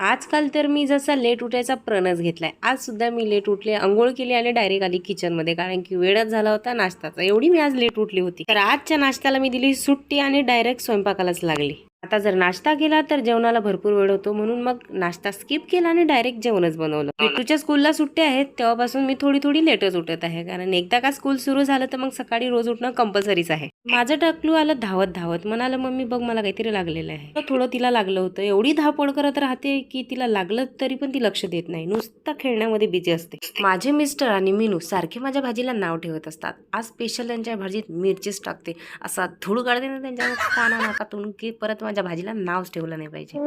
आजकाल तर मी जसा लेट उठायचा प्रणच घेतलाय. आज सुद्धा मी लेट उठले आंघोळ केली आणि डायरेक्ट आली किचनमध्ये कारण की वेळच झाला होता नाश्ताचा एवढी मी आज लेट उठली होती. तर आजच्या नाश्त्याला मी दिली सुट्टी आणि डायरेक्ट स्वयंपाकालाच लागली. आता जर नाश्ता केला तर जेवणाला भरपूर वेळ होतो. म्हणून मग नाश्ता स्किप केला आणि डायरेक्ट जेवणच बनवलं. बिट्टूच्या स्कूलला सुट्ट्या आहेत. तेव्हापासून मी थोडी थोडी लेटच उठत आहे. कारण एकदा का स्कूल सुरू झालं तर मग सकाळी रोज उठणं कंपल्सरीच आहे. माझं टाकलू आलं धावत धावत. म्हणाल मम्मी बघ मला काहीतरी लागलेलं आहे. थोडं तिला लागलं होतं. एवढी धावपळ करत राहते की तिला लागलं तरी पण ती लक्ष देत नाही. नुसतं खेळण्यामध्ये बिझी असते. माझे मिस्टर आणि मीनू सारखे माझ्या भाजीला नाव ठेवत असतात. आज स्पेशल त्यांच्या भाजीत मिरचीच टाकते. असा धूळ काढते ना त्यांच्या काना नाकातून की परत माझ्या भाजीला नावच ठेवलं नाही पाहिजे.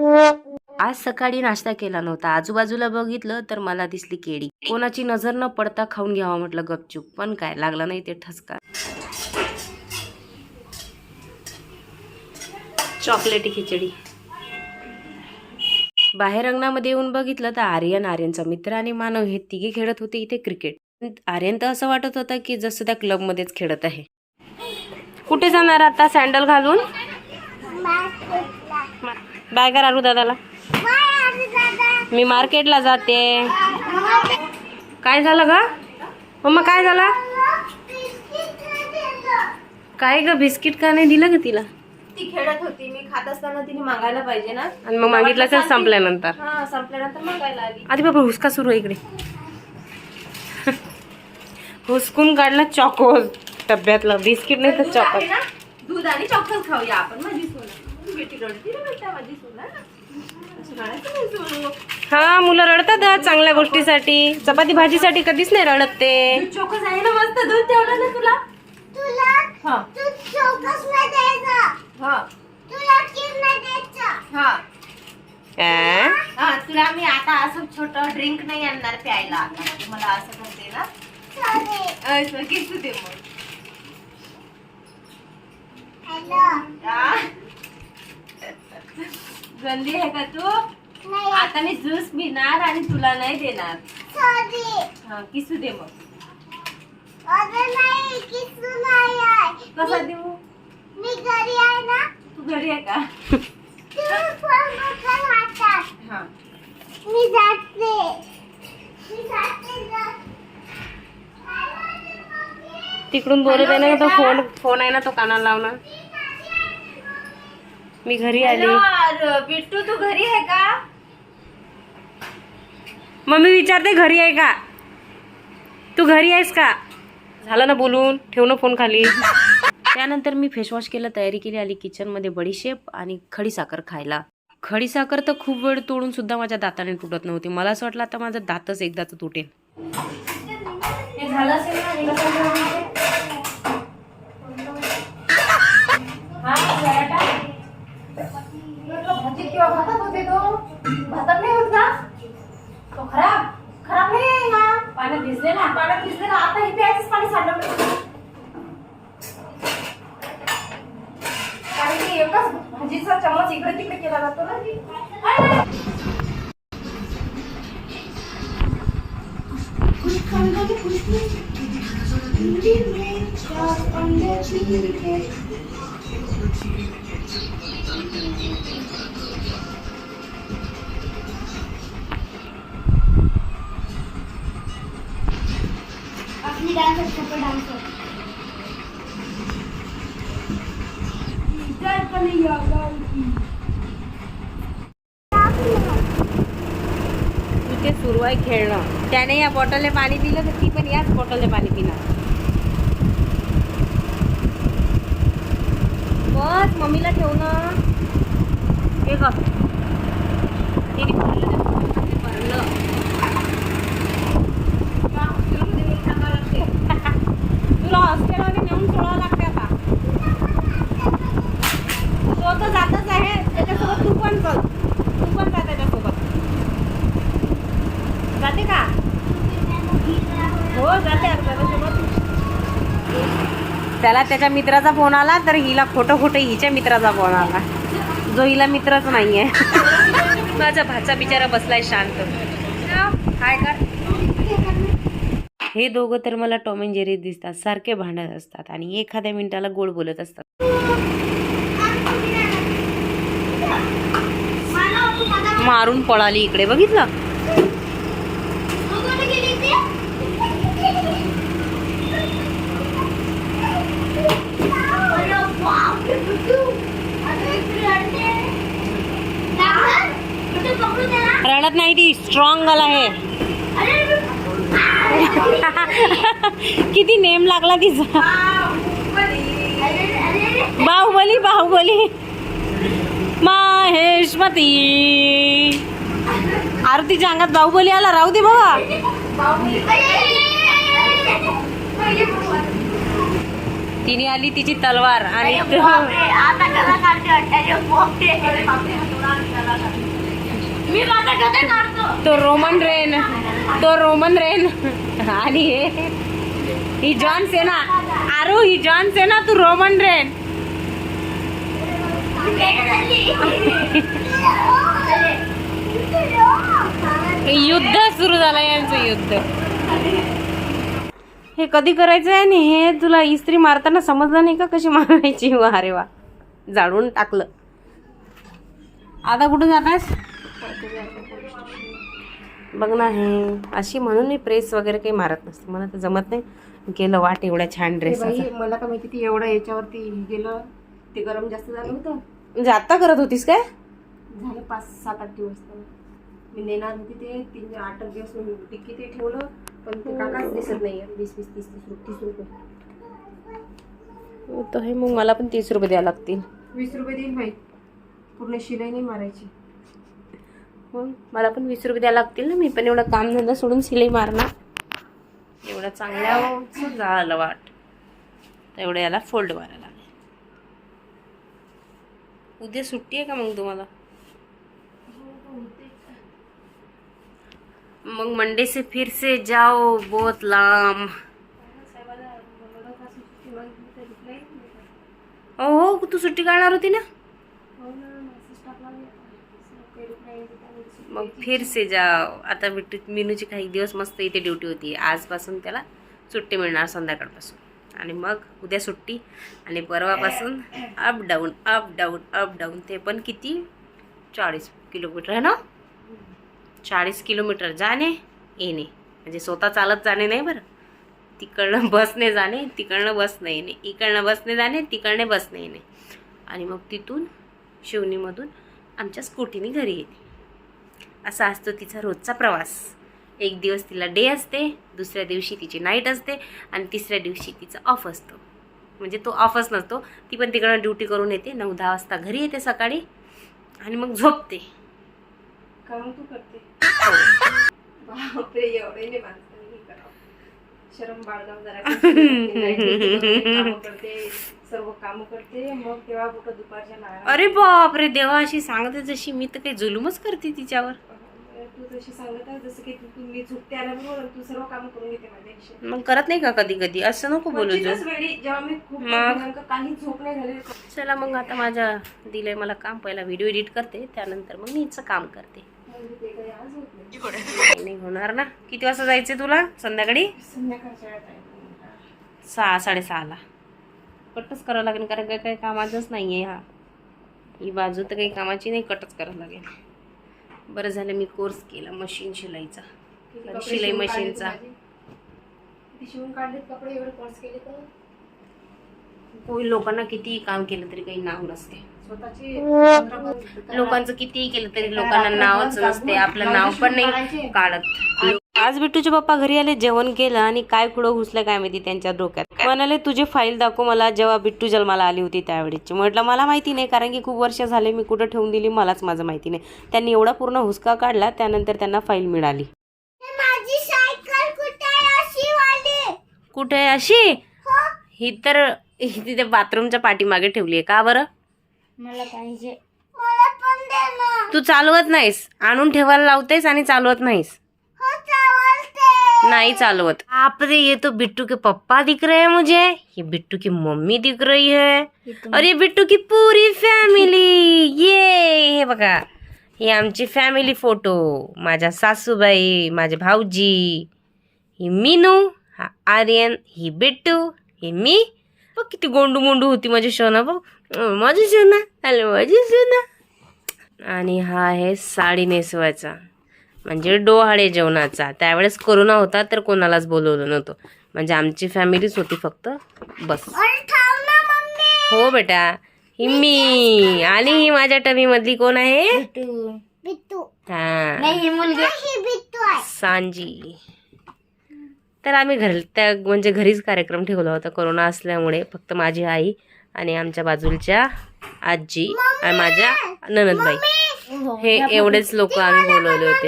आज सकाळी नाश्ता केला नव्हता. आजूबाजूला बघितलं तर मला दिसली केळी. कोणाची नजर न पडता खाऊन घ्यावा म्हटलं गपचूप. पण काय लागला नाही ते ठसका. चॉकलेटी खिचडी. बाहेर अंगणामध्ये येऊन बघितलं तर आर्यन आर्यनचा मित्र आणि मानव हे तिघे खेळत होते इथे क्रिकेट. आर्यन तर असं वाटत होतं की जसं त्या क्लबमध्येच खेळत आहे. कुठे जाणार आता? सँडल घालून? बाय करा आरू दादाला. मी मार्केटला जाते. काय झालं गा? मम्मा काय झालं? काय ग बिस्किट का नाही दिलं ग तिला? ती खेळत होती. मी खात असताना तिने मागायला पाहिजे ना. आणि मग मागितलं असेल संपल्यानंतर. हा संपल्यानंतर मागायला आली. आधी बाबा हुसका सुरू आहे इकडे. हुसकून काढला चॉकोज डब्यातलं बिस्किट नाही तर ना? दूध आणि चॉकलेट खाऊया आपण. माझी सोना बेटी रडती ना बेटा माझी सोना. हा मुलं रडतात हा चांगल्या गोष्टीसाठी. चपाती भाजीसाठी कधीच नाही रडत ते. चोकस आहे ना मस्त. दूध ठेवलं ना तुला. तुला हा. हा. तुला हा? हा मी आता असं छोटं ड्रिंक नाही आणणार प्यायला. आता मला असं म्हणते ना. असं किस दे मग. हॅलो हा? गंदी आहे का तू? नाही. आता मी ज्यूस पिणार आणि तुला नाही देणार. सॉरी हा किसू दे मग. किस नाही आहे. कसा देऊ? मी घरी घरी आहे का? हा. मी जाते मी जाते. तिकडून बोलत आहे ना तो फोन फोन आहे ना तो कानाला लावणार. मी घरी आली. हॅलो, अरे, बिट्टू तू घरी आहे का? मम्मी विचारते घरी आहे का? तू घरी आहेस का? झालं ना बोलून ठेव ना फोन खाली. त्यानंतर मी फेसवॉश केलं तयारी केली आली किचनमध्ये बडीशेप आणि खडीसाखर खायला. खडीसाखर तर खूप वेळ तोडून सुद्धा माझ्या दाताने तुटत नव्हती. मला असं वाटलं आता माझं दातच एकदाच तुटेल. खराब. खराब नाही पाण्यात भिजले पाण्यात भिजले आता हे प्यायचंच पाणी साठवलं कारण की एकच भाजीचा चमच इकडे तिकडे केला जातो ना अरे! डान्स असतो डान्स इथे सुरू आहे खेळणं. त्याने या बॉटलने पाणी पिलं तर ती पण याच बॉटलने पाणी पिणार. बस मम्मीला ठेवणं हे बघ. तिने भरलं. ते भरलं तुला हॉस्टेलमध्ये नेऊन सोडावं लागते आता तो तर जातच आहे त्याच्यासोबत तू पण चल तू पण जा त्याच्यासोबत जाते का हो जाते आता त्याच्यासोबत त्याला त्याच्या मित्राचा फोन आला तर हिला खोटं खोटं हिच्या मित्राचा फोन आला. जो हिला मित्रच नाहीये. माझा भाचा बिचारा बसलाय शांत. काय कर हे दोघं तर मला टॉम अँड जेरी दिसतात सारखे भांडत असतात आणि एखाद्या मिनिटाला गोड बोलत असतात. मारून पळाली इकडे बघितलं मग कुठे गेली ती? अरे बापरे, बिट्टू. अरे रडत नाही ती स्ट्रॉंग गल आहे. किती नेम लागला तिचा. बाहुबली बाहुबली. महेशमती. अरे तिच्या अंगात बाहुबली आला राहू दे बाबा. तिने आली तिची तलवार आणि तो रोमन रेन तो रोमन रेन. आणि हे ही जॉन सेना. आरू ही जॉन सेना तू रोमन रेन. युद्ध सुरू झालं यांचं युद्ध. हे कधी करायचं आहे आणि हे तुला इस्त्री मारताना समजलं नाही का कशी मारायची? वा अरे वा. जाळून टाकलं. आता कुठं जातास बघ ना हे अशी म्हणून मी प्रेस वगैरे काही मारत नसते. मला तर जमत नाही. गेलं वाट एवढ्या छान ड्रेस मला का माहिती ती एवढं याच्यावरती गेलं ते गरम जास्त झालं होतं. म्हणजे आता करत होतीस काय? झाले पाच सात आठ दिवस. मी नेणार होती ते तीन आठ दिवस मी ते ठेवलं. पण ते काकाच दिसत नाही वीस वीस तीस तीस रुपये तीस रुपये. तर हे मग मला पण तीस रुपये द्यावं लागतील. वीस रुपये देईल बाई. पूर्ण शिलाई नाही मारायची. मग मला पण वीस रुपये द्यावं लागतील ना. मी पण एवढं काम धंदा सोडून सिलाई मारणार. एवढं चांगल्या झालं वाट. तर एवढं याला फोल्ड मारायला लागेल. उद्या सुट्टी आहे का मग तुम्हाला? मग मंडे से फिर से जाओ बहुत लांब। हो हो तू सुट्टी काढणार होती ना? मग फिर से जाओ. आता बिट्टू मिनूची काही दिवस मस्त इथे ड्युटी होती. आजपासून त्याला सुट्टी मिळणार संध्याकाळपासून. आणि मग उद्या सुट्टी आणि परवापासून up down up down up down ते पण किती? चाळीस किलोमीटर आहे ना? चाळीस किलोमीटर जाणे येणे. म्हणजे स्वतः चालत जाणे नाही बरं. तिकडनं बसने जाणे तिकडनं बसने येणे. इकडनं बसने जाणे तिकडने बसने येणे. आणि मग तिथून शिवणीमधून आमच्या स्कूटीने घरी येते. असा असतो तिचा रोजचा प्रवास. एक दिवस तिला डे असते दुसऱ्या दिवशी तिची नाईट असते आणि तिसऱ्या दिवशी तिचा ऑफ असतो. म्हणजे तो ऑफच नसतो. ती पण तिकडनं ड्युटी करून येते. नऊ दहा वाजता घरी येते सकाळी आणि मग झोपते. काम तू करते. बापरे एवढे नाही माणसाने हे करावं. शरम बाळगाव जरा. काम करते सर्व काम करते मग तेव्हा कुठं दुपारच्या नाळा अरे बाप रे देवा अशी सांगते जशी मी तर काही जुलूमच करते तिच्यावर. तू तशी सांगत आहे जसं की तू तू- मी आल्याबरोबर तू सर्व काम करून घेते माझ्यापेक्षा मग करत नाही का कधी कधी? असं नको बोलू जो क्वचितच वेळी जेव्हा मी खूप मग? दिनांक काही झोप नाही झाली चला मग आता माझ्या दिलंय मला काम पहिला व्हिडिओ एडिट करते त्यानंतर मग मी हिचं काम करते. काही काही होणार ना. किती वाजता जायचंय तुला संध्याकाळी? सहा साडेसहाला. कटच करावं लागेल कारण काय काही कामाचंच नाही आहे हा. ही बाजू तर काही कामाची नाही कटच करावं लागेल. बरं झालं मी कोर्स केला मशीन शिलाईचा. किती शिलाई मशीनचा. किती कोणी लोकांना कितीही काम केलं तरी काही नाव नसते. लोकांचं कितीही केलं तरी लोकांना नावच नसते आपलं नाव पण नाही काढत. आज बिट्टूचे पप्पा घरी आले जेवण केलं आणि काय कुठं घुसलं काय माहिती त्यांच्या डोक्यात. म्हणाले तुझी फाईल दाखव मला जेव्हा बिट्टू जन्माला आली होती त्यावेळेची म्हटलं मला माहिती नाही कारण की खूप वर्ष झाले मी कुठं ठेवून दिली मलाच माझं माहिती नाही. त्यांनी एवढा पूर्ण हुसका काढला त्यानंतर त्यांना फाईल मिळाली. माझी सायकल कुठे आहे अशी वाली? कुठे आहे अशी? हो. ही तर ही तिथे बाथरूमच्या पाठीमागे ठेवली आहे का बरं? मला पाहिजे. तू चालवत नाहीस. आणून ठेवायला लावतेस आणि चालवत नाहीस. हो नहीं चालवत. आप ये तो बिट्टू के पप्पा दिख रहे हैं मुझे. ये बिट्टू की मम्मी दिख रही है. और ये बिट्टू की पूरी फॅमिली ये हे बघा. ही आमची फॅमिली फोटो माझ्या सासूबाई माझे भाऊजी. ही मीनू हा आर्यन ही बिट्टू ही मी. बघ किती गोंडू मोंडू होती माझी सोना बघ. माझी सोना. हॅलो माझी सोना. आणि हा आहे साडी नेसवायचा. म्हणजे डोहाळे जेवणाचा. त्यावेळेस कोरोना होता तर कोणालाच बोलवलं नव्हतं. म्हणजे आमची फॅमिलीच होती फक्त. बस. ना हो बेटा. ही मी. आणि ही माझ्या टमी मधली कोण हा. ही ही आहे. सांजी. तर आम्ही घर त्या म्हणजे घरीच कार्यक्रम ठेवला होता कोरोना असल्यामुळे. फक्त माझी आई. आणि आमच्या बाजूच्या आजी आणि माझ्या ननदबाई. हे एवढेच लोक आम्ही बोलवले होते.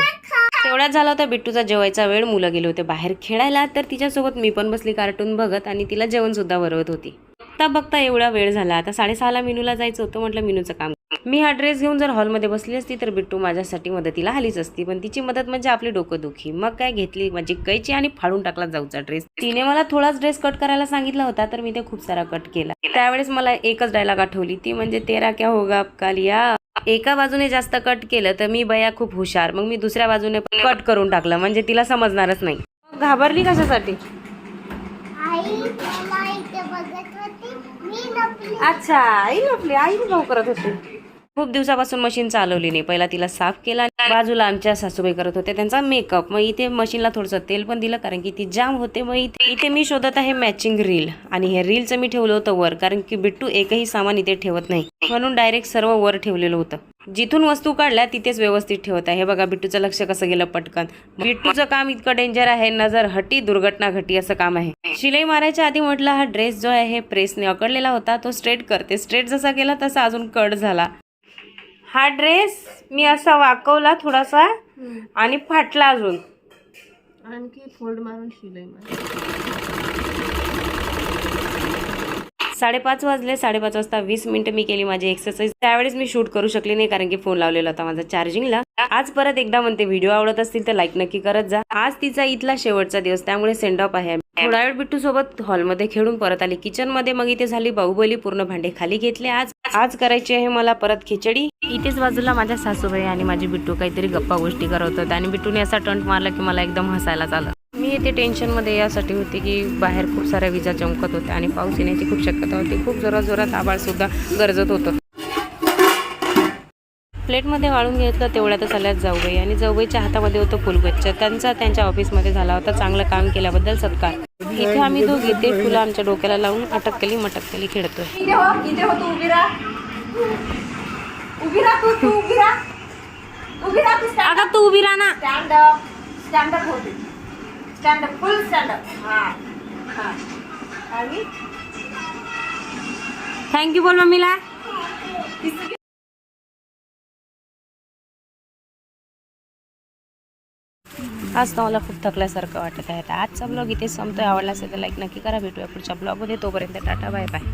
तेवढ्याच झाला होता बिट्टूचा जेवायचा वेळ. मुलं गेले होते बाहेर खेळायला. तर तिच्यासोबत मी पण बसली कार्टून बघत आणि तिला जेवण सुद्धा भरवत होती. बघता बघता एवढा वेळ झाला. आता साडेसहाला मिनूला जायचं होतं. म्हटलं मिनूचं काम मी हा ड्रेस घेऊन जर हॉलमध्ये बसली असती तर बिट्टू माझ्यासाठी मदतीला आलीच असती. पण तिची मदत म्हणजे आपली डोकं दुखी. मग काय घेतली? माझी कैची आणि फाडून टाकला जाऊचा ड्रेस तिने मला थोडाच ड्रेस कट करायला सांगितला होता तर मी ते खूप सारा कट केला. त्यावेळेस मला एकच डायलॉग आठवली. ती म्हणजे तेरा क्या होगा कालिया? एका बाजूने जास्त कट केलं तर मी बया खूप हुशार. मग मी दुसऱ्या बाजूने कट करून टाकलं. म्हणजे तिला समजणारच नाही. घाबरली कशासाठी? लपली अच्छा आई आपली आई भाऊ करत होती. खूप दिवसापासून मशीन चालवली नाही. पहिला तिला साफ केला बाजूला आमच्या सासूबाई करत होते. त्यांचा मेकअप मग इथे मशीनला थोडंसं तेल पण दिलं कारण की ती जाम होते. मग इथे इथे मी शोधत आहे मॅचिंग रील आणि हे रीलचं मी ठेवलं होतं वर कारण की बिट्टू एकही सामान इथे ठेवत नाही. म्हणून डायरेक्ट सर्व वर ठेवलेलं होतं. जिथून वस्तू काढल्या तिथेच व्यवस्थित ठेवत आहे. हे बघा बिट्टूचं लक्ष कसं गेलं पटकन. बिट्टूचं काम इतकं डेंजर आहे. नजर हटी दुर्घटना घटी असं काम आहे. शिलाई मारायच्या आधी म्हटलं हा ड्रेस जो आहे प्रेसने अकडलेला होता. तो स्ट्रेट करते. स्ट्रेट जसा गेला तसा अजून कट झाला. हा ड्रेस मी असा वाकवला थोडासा आणि फाटला अजून. आणखी फोल्ड मारून शिलाई साडेपाच वाजले साडेपाच वाजता वीस मिनिटं मी केली माझी एक्सरसाइज त्यावेळेस मी शूट करू शकले नाही कारण की फोन लावलेला होता माझा चार्जिंगला आज परत एकदा म्हणते व्हिडिओ आवडत असतील तर लाईक नक्की करत जा. आज तिचा इथला शेवटचा दिवस त्यामुळे सेंड ऑफ आहे. थोडा वेळ बिट्टू सोबत हॉलमध्ये खेळून परत आली. किचनमध्ये मग इथे झाली बाहुबली पूर्ण भांडे खाली घेतले. आज आज करायची आहे मला परत खिचडी. इथेच बाजूला माझ्या सासूबाई आणि माझी बिट्टू काहीतरी गप्पा गोष्टी करत होत्या आणि बिट्टूने असा टंट मारला की मला एकदम हसायला चाललं मी इथे टेन्शनमध्ये यासाठी होते की बाहेर खूप साऱ्या विजा चमकत होत्या आणि पाऊस येण्याची खूप शक्यता होती. खूप जोरात जोरात आबाळ सुद्धा गरजत होतं. प्लेटमध्ये वाळून घेतलं तेवढ्यातच आल्यात जाऊबाई आणि जाऊबाईच्या हातामध्ये होतं फुलगच्छ. त्यांचा त्यांच्या ऑफिसमध्ये झाला होता चांगलं काम केल्याबद्दल सत्कार. इथे आम्ही दोघी ते फुलं आमच्या डोक्याला लावून अटक केली मटक केली खेळतोय. इथे हो हो तू तू तू तू अगं तू उभी राहा ना. स्टँड अप स्टँड अप होते stand up full stand up हा. हा. आणि? थँक्यू बोल मम्मीला. आज तर मला खूप थकल्यासारखं वाटत आहे. आजचा ब्लॉग इथे संपतोय. आवडला असेल तर लाईक नक्की करा. भेटूया पुढच्या ब्लॉगमध्ये तोपर्यंत टाटा बाय बाय